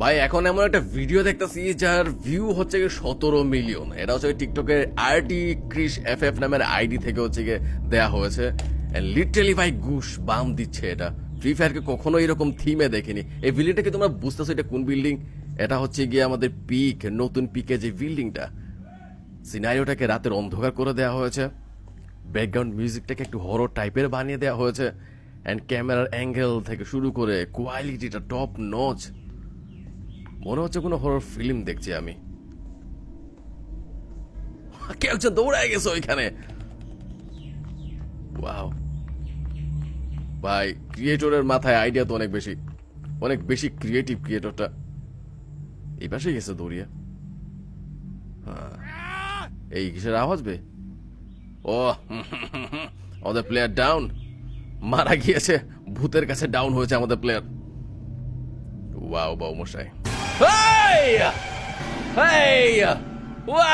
ভাই, এখন এমন একটা ভিডিও দেখতেছি যার ভিউ হচ্ছে গিয়ে সতেরো মিলিয়ন এটা হচ্ছে টিকটকের আরটি ক্রিস এফ এফ নামের আইডি থেকে হচ্ছে গিয়ে দেয়া হয়েছে। লিটারালি ভাই, গুশ, বাম দিচ্ছে এটা। ফ্রি ফায়ারকে কখনো এরকম থিমে দেখিনি। এই বিল্ডিংটাকে তোমরা বুঝতেছো এটা কোন বিল্ডিং এটা হচ্ছে গিয়ে আমাদের পিক নতুন পিকে যে বিল্ডিংটা সিনারিওটাকে রাতের অন্ধকার করে দেওয়া হয়েছে। ব্যাকগ্রাউন্ড মিউজিকটাকে একটু হরর টাইপের বানিয়ে দেওয়া হয়েছে। অ্যান্ড ক্যামেরার অ্যাঙ্গেল থেকে শুরু করে কোয়ালিটিটা টপ নচ মনে হচ্ছে কোনো হরর ফিল্ম দেখছি আমি। কেউ একজন দৌড়ায় গেছে ওইখানে? ওয়াও ভাই ক্রিয়েটরের মাথায় আইডিয়া তো অনেক বেশি। অনেক বেশি ক্রিয়েটিভ ক্রিয়েটরটা এই পাশে গেছে দৌড়িয়ে। হ্যাঁ। এই কিসের আওয়াজ বে? ও আমাদের প্লেয়ার ডাউন মারা গিয়েছে। ভূতের কাছে ডাউন হয়েছে আমাদের প্লেয়ার ওয়াও বাউ মশাই Hey! Hey! What